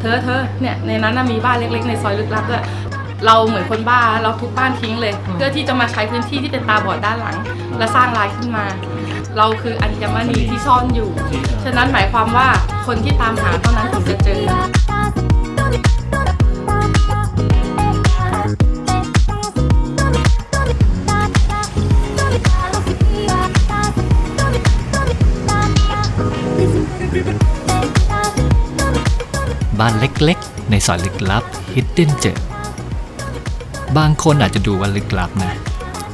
เธอเธอเนี่ยในนั้นน่ะมีบ้านเล็กๆ ในซอยลึกลับด้วยเราเหมือนคนบ้าเราทุบบ้านทิ้งเลย เพื่อที่จะมาใช้พื้นที่ที่เป็นตาบอดด้านหลัง และสร้างรายขึ้นมา เราคืออัญมณีที่ซ่อนอยู่ ฉะนั้นหมายความว่าคนที่ตามหาเท่านั้นถึงจะเจอ เล็กๆ ในซอยลึกลับ Hidden Gem บางคนอาจจะดูว่าลึกลับนะ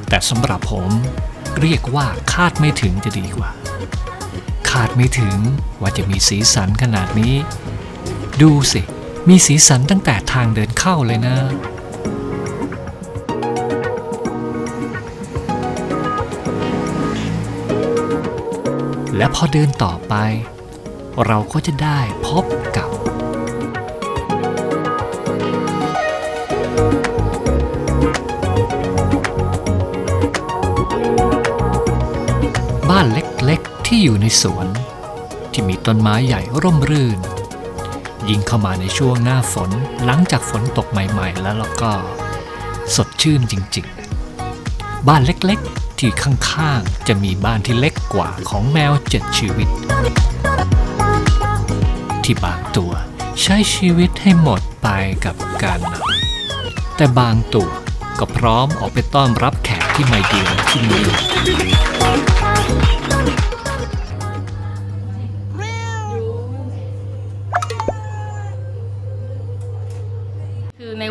แต่สำหรับผมเรียกว่าคาดไม่ถึงจะดีกว่า คาดไม่ถึงว่าจะมีสีสันขนาดนี้ ดูสิ มีสีสันตั้งแต่ทางเดินเข้าเลยนะและพอเดินต่อไป เราก็จะได้พบกับ อยู่ในสวน ที่มีต้นไม้ใหญ่ร่มรื่น ยิ่งเข้ามาในช่วงหน้าฝนหลังจากฝนตกใหม่ๆ แล้วแล้วก็สดชื่นจริงๆ บ้านเล็กๆ ที่ข้างๆ จะมีบ้านที่เล็กกว่าของแมวเจ็ดชีวิต ที่บางตัวใช้ชีวิตให้หมดไปกับการนำแต่บางตัวก็พร้อมออกไปต้อนรับแขกที่มาเยือนที่นี่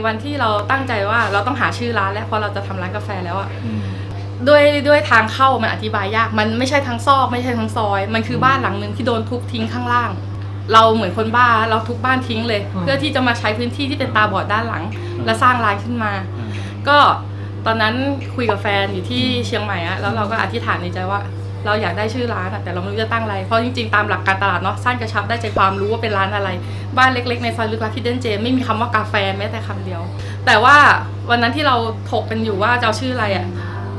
วันที่เราตั้งใจว่าเราต้องหาชื่อร้านแล้วเพราะเราจะทำร้านกาแฟแล้วอะด้วยด้วยทางเข้ามันอธิบายยาก มันไม่ใช่ทั้งซอกไม่ใช่ทั้งซอย มันคือบ้านหลังหนึ่งที่โดนทุบทิ้งข้างล่าง เราเหมือนคนบ้าเราทุบบ้านทิ้งเลย เพื่อที่จะมาใช้พื้นที่ที่เป็นตาบอดด้านหลัง และสร้างร้านขึ้นมา ก็ตอนนั้นคุยกับแฟนอยู่ที่เชียงใหม่อะแล้วเราก็อธิษฐานในใจว่า เราอยากได้ชื่อร้านอะแต่เราไม่รู้จะตั้งอะไร เพราะจริงๆ ตามหลักการตลาดเนาะสั้นกระชับได้ใจความรู้ว่าเป็นร้านอะไร บ้านเล็กๆ ในซอยลึกลับที่เดนเจไม่มีคำว่ากาแฟแม้แต่คำเดียว แต่ว่าวันนั้นที่เราถกกันอยู่ว่าจะเอาชื่ออะไรอะ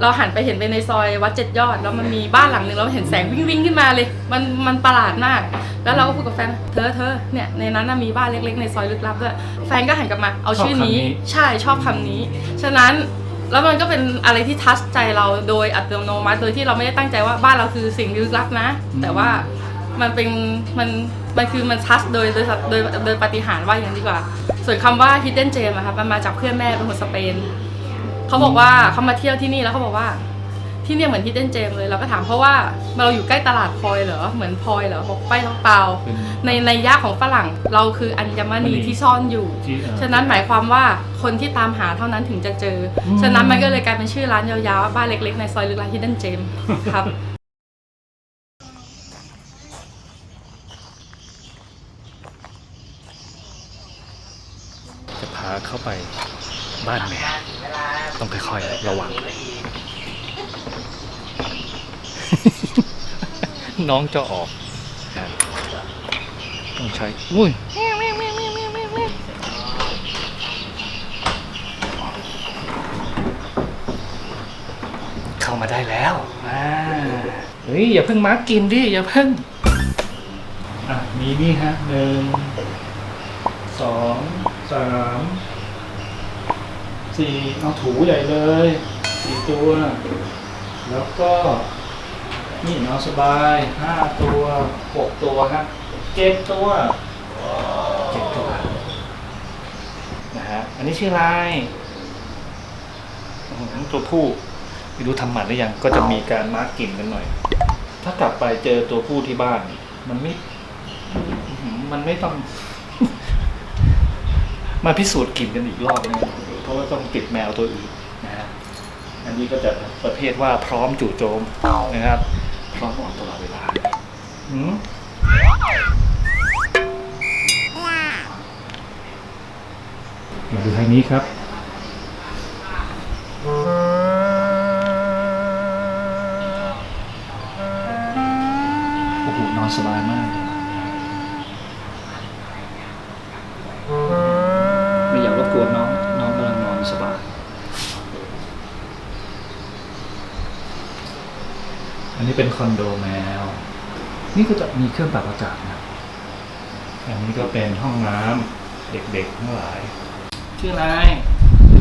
เราหันไปเห็นไปในซอยวัดเจ็ดยอด แล้วมันมีบ้านหลังหนึ่งเราเห็นแสงวิ่งวิ่งๆขึ้นมาเลย มันมันประหลาดมาก แล้วเราก็คุยกับแฟนเธอเธอเนี่ยในนั้นน่ะมีบ้านเล็ก ๆ ในซอยลึกลับด้วยแฟนก็หันกลับมาเอาชื่อนี้ชอบคำนี้ใช่ชอบคำนี้ ฉะนั้น แล้วมันก็เป็นอะไรที่ทัชใจเราโดยอัตโนมัติ โดยที่เราไม่ได้ตั้งใจว่าบ้านเราคือสิ่งลึกลับนะ แต่ว่ามันเป็นมันมันคือมันทัชโดยโดยโดยโดยปาฏิหารย์ว่าอย่างนั้นดีกว่า ส่วนคำว่า hidden gem อะครับมันมาจากเพื่อนแม่เป็นคนสเปนเขาบอกว่าเขามาเที่ยวที่นี่แล้วเขาบอกว่า ที่เนี่ยเหมือน hidden gem เลยเราก็ถามเพราะว่าเราอยู่ใกล้ตลาดพลอยเหรอเหมือนพลอยเหรอบอกไปเปล่าเป็นในในย่าของฝรั่งเราคืออัญมณีที่ซ่อนอยู่ที่เอ่อฉะนั้นหมายความว่าคนที่ตามหาเท่านั้นถึงจะเจออมฉะนั้นมันก็เลยกลายเป็นชื่อร้านยาวๆว่าบ้านเล็กๆในซอยลึกลับ Hidden Gem ครับจะพาเข้าไปบ้านแมวต้องค่อยๆระวัง น้องจะออกนะต้องใช้ อุ้ยเข้ามาได้แล้วอ่าเฮ้ย อย่าเพิ่งมาร์กกินดิ อย่าเพิ่ง อะ มีนี่ฮะหนึ่งสองสามสี่เอาถูใหญ่เลยสี่ตัว แล้วก็ นี่นอนสบายห้าตัวหกตัวครับเจ็ดตัวเจ็ดตัวนะฮะอันนี้ชื่ออะไรตัวผู้ไม่รู้ทำหมันหรือยังก็จะมีการมาร์กกลิ่นกันหน่อย ถ้ากลับไปเจอตัวผู้ที่บ้าน มันไม่มันไม่ต้อง มาพิสูจน์กลิ่นกันอีกรอบนึงเพราะว่าต้องปิดแมวตัวอื่นนะฮะอันนี้ก็จะประเภทว่าพร้อมจู่โจมนะครับ ร้อมออกตลอดเวลาหืมมาดูทางนี้ครับโอ้โหนอนสบายมาก ไม่อยากรบกวนน้อง น้องกำลังนอนสบาย อั นนี้เป็นคอนโดแมว นี่ก็จะมีเครื่องปรับอากาศนะ อันนี้ก็เป็นห้องน้เด็กๆทั้งหลาย ชื่ออะไร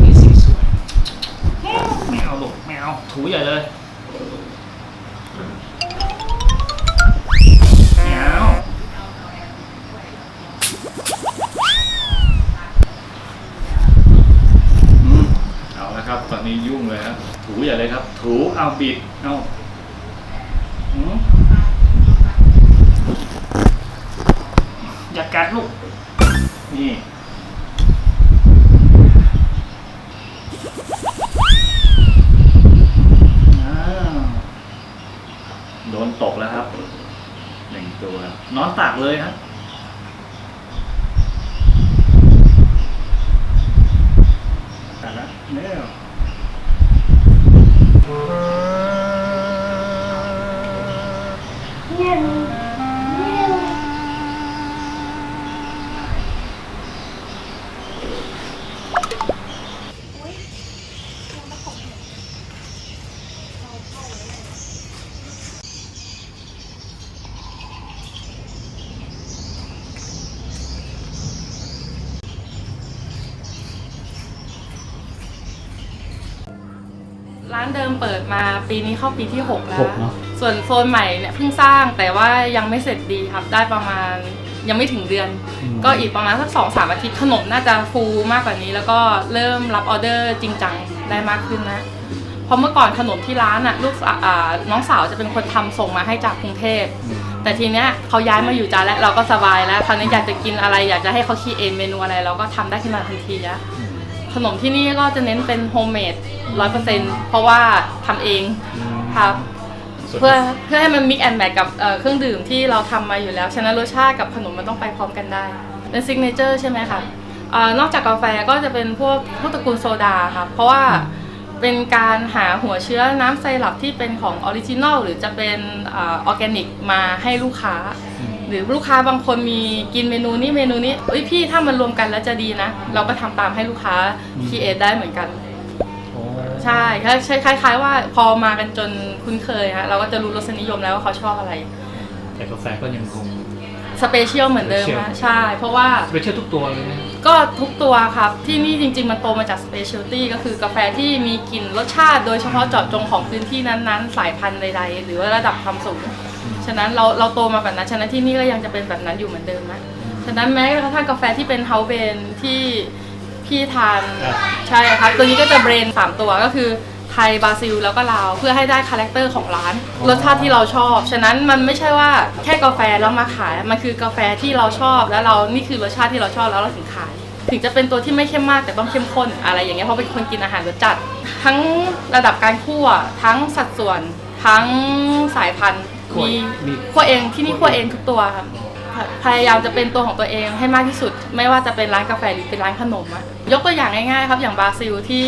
นี่สีสวยไม่เอาลูกไม่เอาถูใหญ่เลยไม่เอาอืมเอาละครับ ตอนนี้ยุ่งเลยครับถูใหญ่เลยครับ ถูเอาบิดเอาอืม อย่ากัดลูก นี่ โดนตกแล้วครับหนึ่งตัว นอนตักเลยครับานเดิมเปิดมาปีนี้เข้าปีที่ 6 แล้หวกเนอะ ส่วนโซนใหม่เนี่ยเพิ่งสร้างแต่ว่ายังไม่เสร็จดีครับได้ประมาณยังไม่ถึงเดือนก็อีกประมาณสักสองสามอาทิตย์ขนมน่าจะฟูมากกว่านี้ แล้วก็เริ่มรับออเดอร์จริงจังได้มากขึ้นนะ เพราะเมื่อก่อนขนมที่ร้านอะลูกสาวอ่าน้องสาวจะเป็นคนทำส่งมาให้จากกรุงเทพแต่ทีเนี้ยเขาย้ายมาอยู่จานแล้วเราก็สบายแล้วคราวนี้อยากจะกินอะไรอยากจะให้เขาคีเอทเมนูอะไร เราก็ทำได้ขึ้นมาทันทีนะ ขนมที่นี่ก็จะเน้นเป็นโฮมเมดร้อยเปอร์เซ็นต์เพราะว่าทำเองครับเพื่อเพื่อให้มันมิกแอนแมทกับเอ่อเครื่องดื่มที่เราทำมาอยู่แล้ว ฉะนั้นรสชาติกับขนมมันต้องไปพร้อมกันได้ เป็นซิกเนเจอร์ใช่ไหมคะเอ่อนอกจากกาแฟก็จะเป็นพวกพวกตระกูลโซดาค่ะเพราะว่าเป็นการหาหัวเชื้อน้ำไซรัปที่เป็นของออริจินอลหรือจะเป็นออร์แกนิกมาให้ลูกค้า หรือลูกค้าบางคนมีกินเมนูนี้เมนูนี้เอ้ยพี่ถ้ามันรวมกันแล้วจะดีนะ เราก็ทำตามให้ลูกค้าคีเอทได้เหมือนกันใช่ใช่คล้าย ๆ ว่าพอมากันจนคุ้นเคยฮะเราก็จะรู้รสนิยมแล้วว่าเขาชอบอะไร แต่กาแฟก็ยังคงสเปเชียลเหมือนเดิม Special ฮะใช่ เพราะว่าไม่ใช่ทุกตัวเลยนะก็ทุกตัวครับ ที่นี่จริง ๆ มันโตมาจากสเปเชียลตี้ก็คือกาแฟที่มีกลิ่นรสชาติ โดยเฉพาะเจาะจงของพื้นที่นั้นๆ สายพันธุ์ใดๆ หรือว่าระดับความสูง ฉะนั้นเราเราโตมาแบบนั้นฉะนั้นที่นี่ก็ยังจะเป็นแบบนั้นอยู่เหมือนเดิมนะฉะนั้นแม้กระทั่งกาแฟที่เป็นเฮาเบนที่พี่ทานอะใช่ครับตัวนี้ก็จะเบรนสามตัวก็คือไทยบราซิลแล้วก็ลาวเพื่อให้ได้คาแรคเตอร์ของร้าน รสชาติที่เราชอบ ฉะนั้นมันไม่ใช่ว่าแค่กาแฟแล้วมาขาย มันคือกาแฟที่เราชอบ แล้วเรานี่คือรสชาติที่เราชอบแล้วเราถึงขาย ถึงจะเป็นตัวที่ไม่เข้มมากแต่ต้องเข้มข้นอะไรอย่างเงี้ยเพราะเป็นคนกินอาหารรสจัด ทั้งระดับการคั่วทั้งสัดส่วน ทั้งสายพันธุ์คั่วมีมีคั่วเองที่นี่คั่วเองทุกตัวครับพยายามจะเป็นตัวของตัวเองให้มากที่สุด ไม่ว่าจะเป็นร้านกาแฟหรือเป็นร้านขนมอะยกตัวอย่างง่ายๆครับอย่างบราซิลที่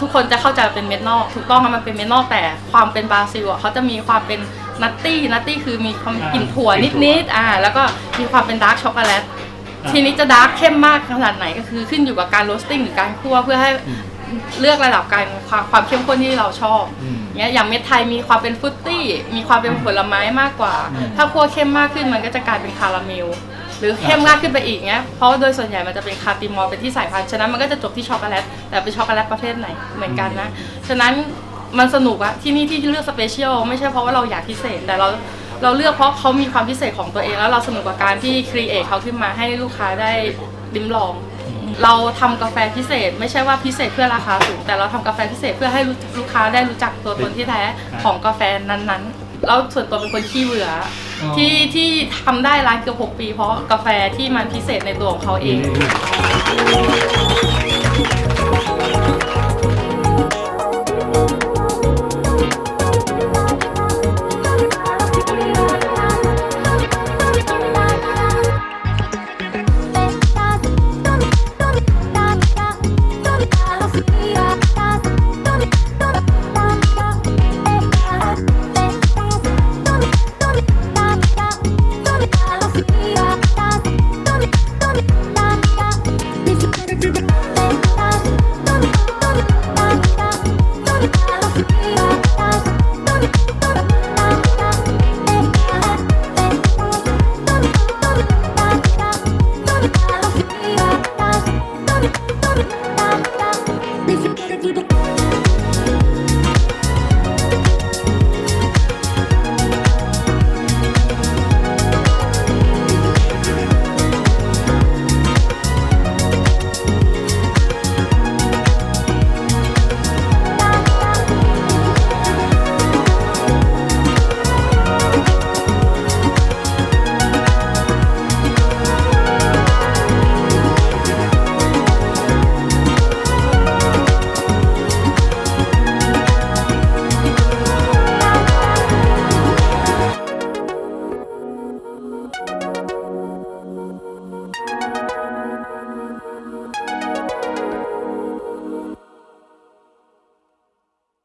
ทุกคนจะเข้าใจเป็นเม็ดนอก ถูกต้องครับมันเป็นเม็ดนอกแต่ความเป็นบราซิลอะเขาจะมีความเป็นนัตตี้นัตตี้คือมีความกลิ่นถั่วนิดๆอ่าแล้วก็มีความเป็นดาร์กช็อกโกแลต ทีนี้จะดาร์กเข้มมากขนาดไหนก็คือขึ้นอยู่กับการโรสติ้งหรือการคั่วเพื่อให้เลือกระดับการความความเข้มข้นที่เราชอบ อืม เนี้ยอย่างเม็ดไทยมีความเป็นฟรุตตี้ มีความเป็นผลไม้มากกว่าอืมถ้าคั่วเข้มมากขึ้นมันก็จะกลายเป็นคาราเมล หรือเข้มมากขึ้นไปอีกเนี้ยเพราะว่าโดยส่วนใหญ่มันจะเป็นคาติมอลเป็นที่สายพันธุ์ฉะนั้นมันก็จะจบที่ช็อกโกแลตแต่เป็นช็อกโกแลตประเภทไหนเหมือนกันนะฉะนั้นมันสนุกอะที่นี่ที่เลือกสเปเชียลไม่ใช่เพราะว่าเราอยากพิเศษแต่เราเราเลือกเพราะเขามีความพิเศษของตัวเองแล้วเราสนุกกับการที่ครีเอทเขาขึ้นมาให้ลูกค้าได้ลิ้มลอง เราทำกาแฟพิเศษ ไม่ใช่ว่าพิเศษเพื่อราคาสูง แต่เราทำกาแฟพิเศษเพื่อให้ลูกค้าได้รู้จักตัวตนที่แท้ของกาแฟนั้นๆแล้วส่วนตัวเป็นคนขี้เบื่อออที่ที่ทำได้ร้านเกือบ6ปี เพราะกาแฟที่มันพิเศษในตัวของเขาเองนี่